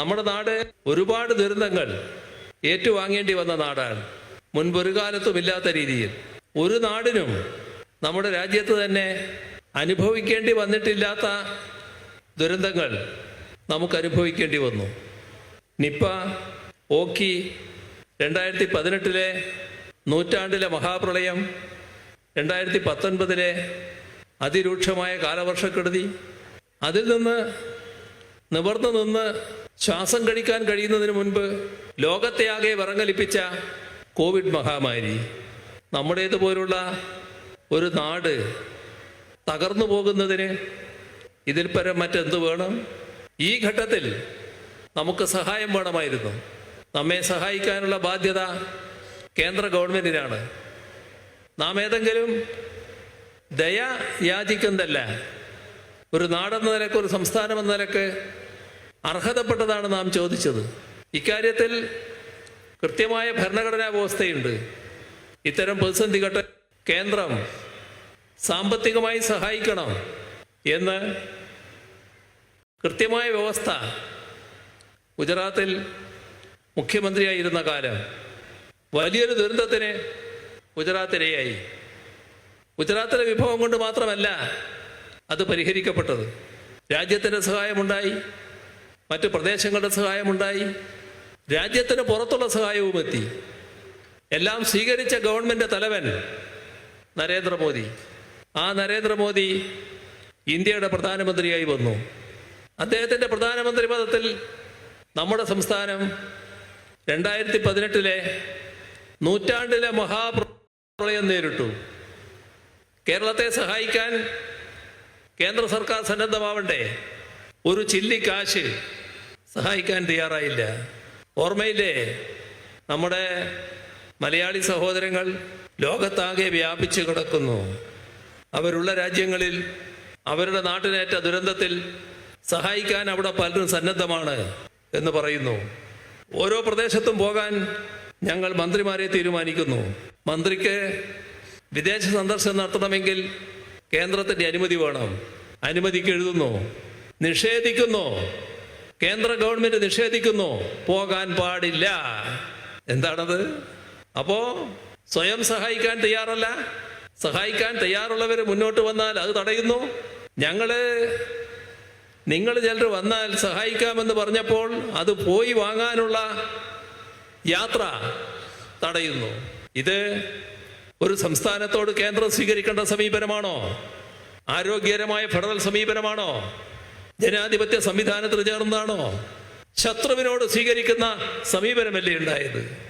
നമ്മുടെ നാട് ഒരുപാട് ദുരന്തങ്ങൾ ഏറ്റുവാങ്ങേണ്ടി വന്ന നാടാണ്. മുൻപൊരു കാലത്തും ഇല്ലാത്ത രീതിയിൽ. ഒരു നാടിനും നമ്മുടെ രാജ്യത്ത് തന്നെ അനുഭവിക്കേണ്ടി വന്നിട്ടില്ലാത്ത ദുരന്തങ്ങൾ നമുക്ക് അനുഭവിക്കേണ്ടി വന്നു. നിപ്പ ഓക്കി രണ്ടായിരത്തി പതിനെട്ടിലെ നൂറ്റാണ്ടിലെ മഹാപ്രളയം രണ്ടായിരത്തി പത്തൊൻപതിലെ അതിരൂക്ഷമായ കാലവർഷക്കെടുതി. അതിൽ നിന്ന് നിവർന്നു നിന്ന് ശ്വാസം കഴിക്കാൻ കഴിയുന്നതിന് മുൻപ് ലോകത്തെ ആകെ വിറങ്ങലിപ്പിച്ച കോവിഡ് മഹാമാരി നമ്മുടേതുപോലുള്ള ഒരു നാട് തകർന്നു പോകുന്നതിന് ഇതിൽ പരം മറ്റെന്ത് വേണം? ഈ ഘട്ടത്തിൽ നമുക്ക് സഹായം വേണമായിരുന്നു. നമ്മെ സഹായിക്കാനുള്ള ബാധ്യത കേന്ദ്ര ഗവൺമെന്റിനാണ്. നാം ഏതെങ്കിലും ദയ യാചിക്കുന്നതല്ല ഒരു നാടെന്ന നിലയ്ക്ക് ഒരു സംസ്ഥാനം എന്ന നിലയ്ക്ക് അർഹതപ്പെട്ടതാണ് നാം ചോദിച്ചത്. ഇക്കാര്യത്തിൽ കൃത്യമായ ഭരണഘടനാ വ്യവസ്ഥയുണ്ട് ഇത്തരം പ്രതിസന്ധി ഘട്ട കേന്ദ്രം സാമ്പത്തികമായി സഹായിക്കണം എന്ന് കൃത്യമായ വ്യവസ്ഥ ഗുജറാത്തിൽ മുഖ്യമന്ത്രിയായിരുന്ന കാലം വലിയൊരു ദുരന്തത്തിന് ഗുജറാത്ത് ഇരയായി ഗുജറാത്തിലെ വിഭവം കൊണ്ട് മാത്രമല്ല അത് പരിഹരിക്കപ്പെട്ടത്. രാജ്യത്തിന്റെ സഹായമുണ്ടായി. മറ്റ് പ്രദേശങ്ങളുടെ സഹായമുണ്ടായി. രാജ്യത്തിന് പുറത്തുള്ള സഹായവും എത്തി എല്ലാം സ്വീകരിച്ച ഗവൺമെന്റ് തലവൻ നരേന്ദ്രമോദി. ആ നരേന്ദ്രമോദി ഇന്ത്യയുടെ പ്രധാനമന്ത്രിയായി വന്നു. അദ്ദേഹത്തിന്റെ പ്രധാനമന്ത്രി പദത്തിൽ നമ്മുടെ സംസ്ഥാനം രണ്ടായിരത്തി പതിനെട്ടിലെ നൂറ്റാണ്ടിലെ മഹാപ്രളയം നേരിട്ടു. കേരളത്തെ സഹായിക്കാൻ കേന്ദ്ര സർക്കാർ സന്നദ്ധമാവണ്ടേ? ഒരു ചില്ലി കാശ് സഹായിക്കാൻ തയ്യാറായില്ല. ഓർമ്മയില്ലേ? നമ്മുടെ മലയാളി സഹോദരങ്ങൾ ലോകത്താകെ വ്യാപിച്ചു കിടക്കുന്നു. അവരുള്ള രാജ്യങ്ങളിൽ അവരുടെ നാട്ടിനേറ്റ ദുരന്തത്തിൽ സഹായിക്കാൻ അവിടെ പലരും സന്നദ്ധമാണ് എന്ന് പറയുന്നു. ഓരോ പ്രദേശത്തും പോകാൻ ഞങ്ങൾ മന്ത്രിമാരെ തീരുമാനിക്കുന്നു. മന്ത്രിക്ക് വിദേശ സന്ദർശനം നടത്തണമെങ്കിൽ കേന്ദ്രത്തിന്റെ അനുമതി വേണം. അനുമതിക്ക് എഴുതുന്നു. നിഷേധിക്കുന്നു. കേന്ദ്ര ഗവൺമെന്റ് നിഷേധിക്കുന്നു. പോകാൻ പാടില്ല. എന്താണത്? അപ്പോ സ്വയം സഹായിക്കാൻ തയ്യാറല്ല? സഹായിക്കാൻ തയ്യാറുള്ളവർ മുന്നോട്ട് വന്നാൽ അത് തടയുന്നു. ഞങ്ങൾ നിങ്ങൾ ചിലർ വന്നാൽ സഹായിക്കാമെന്ന് പറഞ്ഞപ്പോൾ അത് പോയി വാങ്ങാനുള്ള യാത്ര തടയുന്നു. ഇത് ഒരു സംസ്ഥാനത്തോട് കേന്ദ്രം സ്വീകരിക്കേണ്ട സമീപനമാണോ? ആരോഗ്യകരമായ ഫെഡറൽ സമീപനമാണോ? ജനാധിപത്യ സംവിധാനത്തിൽ ചേർന്നതാണോ? ശത്രുവിനോട് സ്വീകരിക്കുന്ന സമീപനമല്ലേ ഉണ്ടായത്?